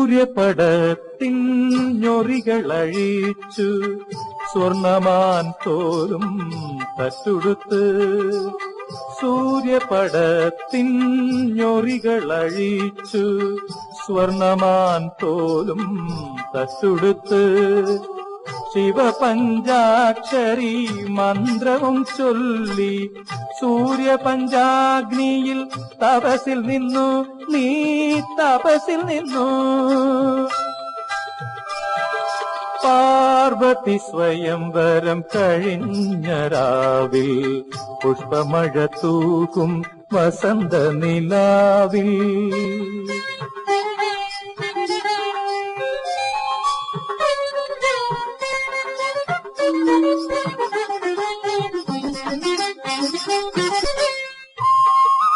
സൂര്യപടത്തിൻ ഞൊറികളഴിച്ചു സ്വർണമാൻ തോലും തട്ടുടുത്ത് സൂര്യപടത്തിൻ ഞൊറികളഴിച്ചു സ്വർണമാൻ തോലും തട്ടുടുത്ത് ശിവപഞ്ചാക്ഷരി മന്ത്രവും ചൊല്ലി സൂര്യപഞ്ചാഗ്നിയിൽ തപസിൽ നിന്നു നീ തപസിൽ നിന്നു. പാർവതി സ്വയംവരം കഴിഞ്ഞ രാവിൽ പുഷ്പമഴ തൂക്കും വസന്ത നിലാവിൽ. Música